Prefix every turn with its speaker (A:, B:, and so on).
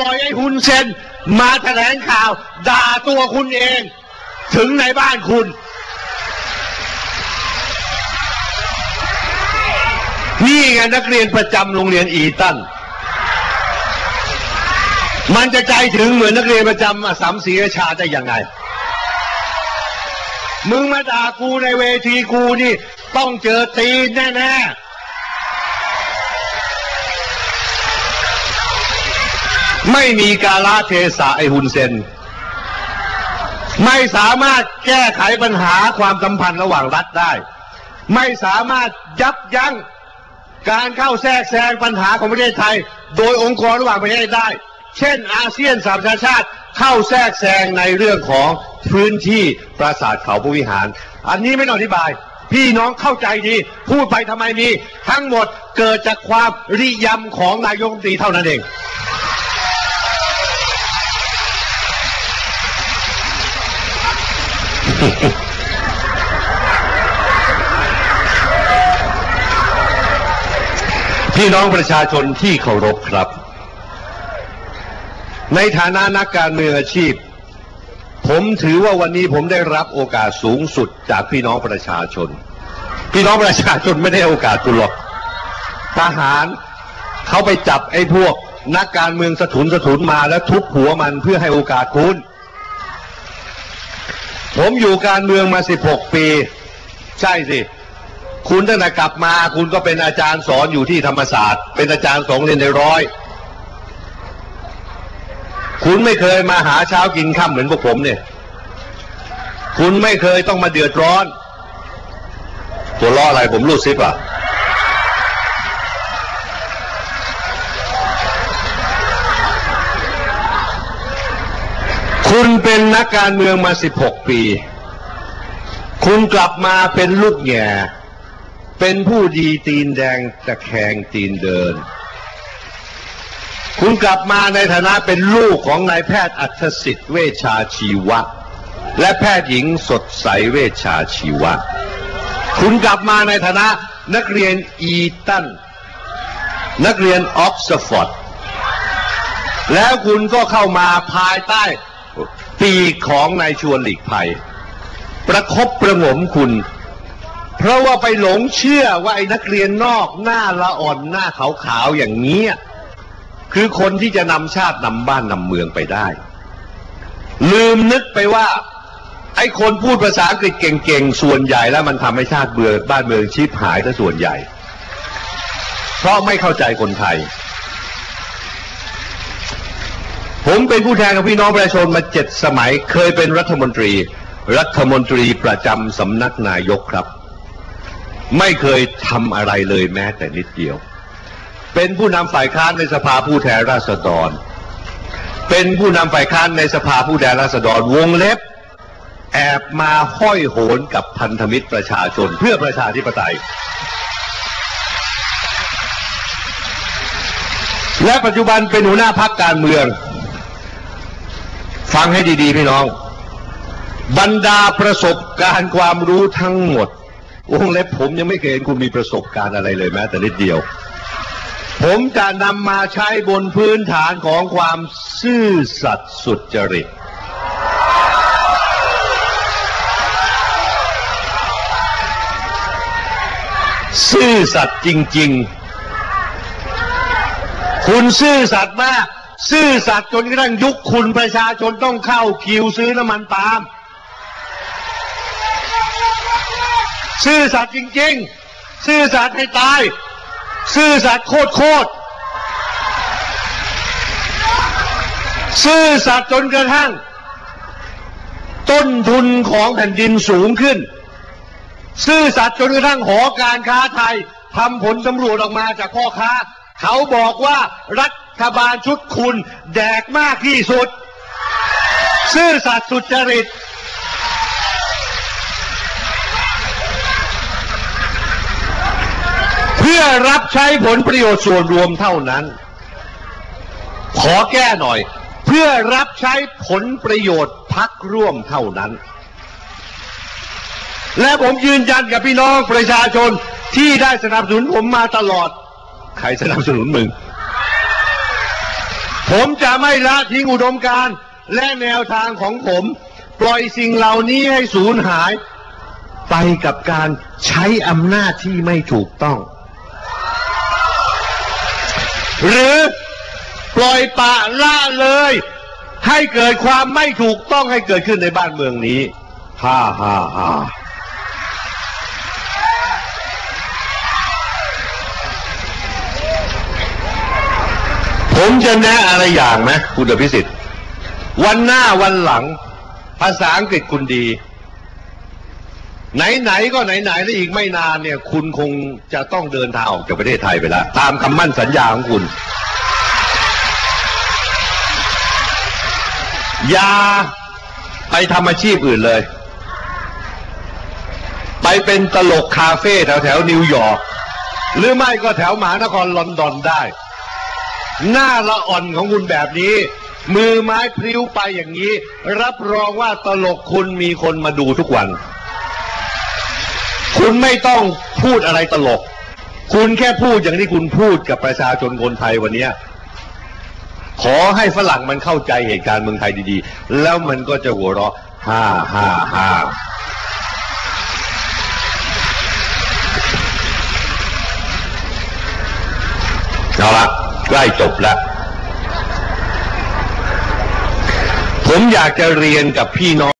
A: ล่อยไอ้ฮุนเซนมาแถลงข่าว ด่าตัวคุณเอง ถึงในบ้านคุณ นี่ไงนักเรียนประจำโรงเรียนอีตันมันจะใจถึงเหมือนนักเรียนประจำอสสัมศรีราชาได้ยังไง มึงมาด่ากูในเวทีกูนี่ ต้องเจอตีนแน่ๆ ไม่มีกาลเทศะไอฮุนเซน ไม่สามารถแก้ไขปัญหาความสัมพันธ์ระหว่างรัฐได้ ไม่สามารถยับยั้งการเข้าแทรกแซงปัญหาของประเทศไทย โดยองค์กรระหว่างประเทศได้ เช่น อาเซียนสหประชาชาติเข้าแทรกแซงในเรื่องของพื้นที่ปราสาทเขาพระวิหาร อันนี้ไม่ต้องอธิบาย พี่น้องเข้าใจดี พูดไปทำไมมี ทั้งหมดเกิดจากความริยำของนายกรัฐมนตรีเท่านั้นเอง พี่น้องประชาชนที่เคารพครับ ในฐานะนักการเมืองอาชีพ ผมถือว่าวันนี้ผมได้รับโอกาสสูงสุดจากพี่น้องประชาชน พี่น้องประชาชนไม่ได้โอกาสคุณหรอกทหารเขาไปจับไอ้พวกนักการเมืองสถุนสถุนมาแล้วทุบหัวมันเพื่อให้โอกาสคุณ ผมอยู่การเมืองมา 16 ปี ใช่สิ คุณตั้งแต่กลับมาคุณก็เป็นอาจารย์สอนอยู่ที่ธรรมศาสตร์ เป็นอาจารย์สองเรียนในร้อย คุณไม่เคยมาหาเช้ากินค่ำเหมือนพวกผมเนี่ย คุณไม่เคยต้องมาเดือดร้อน ตัวล้ออะไรผมรู้ซิปอะ คุณเป็นนักการเมืองมา 16 ปี คุณกลับมาเป็นลูกแง่เป็นผู้ดีตีนแดงตะแคงตีนเดิน คุณกลับมาในฐานะเป็นลูกของนายแพทย์อัธสิทธิ์เวชาชีวะ และแพทย์หญิงสดใสเวชาชีวะ คุณกลับมาในฐานะนักเรียนอีตัน นักเรียนออกซฟอร์ด แล้วคุณก็เข้ามาภายใต้ ปีของนายชวนหลีกภัย ประคบประงมคุณ เพราะว่าไปหลงเชื่อว่าไอ้นักเรียนนอกหน้าละอ่อนหน้าขาวๆอย่างนี้ คือคนที่จะนำชาตินำบ้านนำเมืองไปได้ ลืมนึกไปว่า ไอ้คนพูดภาษาอังกฤษเก่งๆ ส่วนใหญ่แล้วมันทำให้ชาติเบือบ้านเมืองชีพหายซะส่วนใหญ่ เพราะไม่เข้าใจคนไทย ผมเป็นผู้แทนของพี่น้องประชาชนมาเจ็ดสมัย เคยเป็นรัฐมนตรี รัฐมนตรีประจำสำนักนายกครับ ไม่เคยทำอะไรเลยแม้แต่นิดเดียว เป็นผู้นำฝ่ายค้านในสภาผู้แทนราษฎร เป็นผู้นำฝ่ายค้านในสภาผู้แทนราษฎรวงเล็บ แอบมาห้อยโหนกับพันธมิตรประชาชนเพื่อประชาธิปไตยและปัจจุบันเป็นหัวหน้าพักการเมือง ฟังให้ดีๆพี่น้อง บรรดาประสบการณ์ความรู้ทั้งหมดวงเล็บผมยังไม่เคยเห็นคุณมีประสบการณ์อะไรเลยแม้แต่นิดเดียว ผมจะนำมาใช้บนพื้นฐานของความซื่อสัตย์สุจริต ซื่อสัตย์จริง ๆ คุณซื่อสัตย์มาก ซื่อสัตย์จนกระทั่งยุคคุณประชาชนต้องเข้าคิวซื้อน้ำมันปาล์มซื่อสัตย์จริง ๆ ซื่อสัตย์ให้ตาย ซื่อสัตย์โคตรโคตรซื่อสัตย์จนกระทั่ง ต้นทุนของแผ่นดินสูงขึ้น ซื่อสัตย์จนกระทั่งหอการค้าไทยทำผลสำรวจออกมาจากพ่อค้า เขาบอกว่ารัฐ บาลชุดคุณแดกมากที่สุด ซื่อสัตย์สุจริต เพื่อรับใช้ผลประโยชน์ส่วนรวมเท่านั้น ขอแก้หน่อย เพื่อรับใช้ผลประโยชน์พักร่วมเท่านั้น และผมยืนยันกับพี่น้องประชาชนที่ได้สนับสนุนผมมาตลอด ใครสนับสนุนมึง ผมจะไม่ละทิ้งอุดมการณ์และแนวทางของผม ปล่อยสิ่งเหล่านี้ให้สูญหาย ไปกับการใช้อำนาจที่ไม่ถูกต้อง หรือปล่อยปละละเลย ให้เกิดความไม่ถูกต้องให้เกิดขึ้นในบ้านเมืองนี้ฮ่าฮ่าฮ่า ผมจะแนะอะไรอย่างไหมคุณอภิสิทธิ์ วันหน้าวันหลัง ภาษาอังกฤษคุณดี ไหนๆก็ไหนๆแล้วอีกไม่นานเนี่ย คุณคงจะต้องเดินทางออกจากประเทศไทยไปแล้วตามคำมั่นสัญญาของคุณ อย่าไปทำอาชีพอื่นเลย ไปเป็นตลกคาเฟ่แถวแถวนิวยอร์กหรือไม่ก็แถวมหานครลอนดอนได้ หน้าละอ่อนของคุณแบบนี้ มือไม้พลิ้วไปอย่างนี้ รับรองว่าตลกคุณมีคนมาดูทุกวัน คุณไม่ต้องพูดอะไรตลก คุณแค่พูดอย่างที่คุณพูดกับประชาชนคนไทยวันนี้ขอให้ฝรั่งมันเข้าใจเหตุการณ์เมืองไทยดีๆ แล้วมันก็จะหัวเราะฮ่าฮ่าฮ่าเอาละ ใกล้จบแล้ว ผมอยากจะเรียนกับพี่น้อง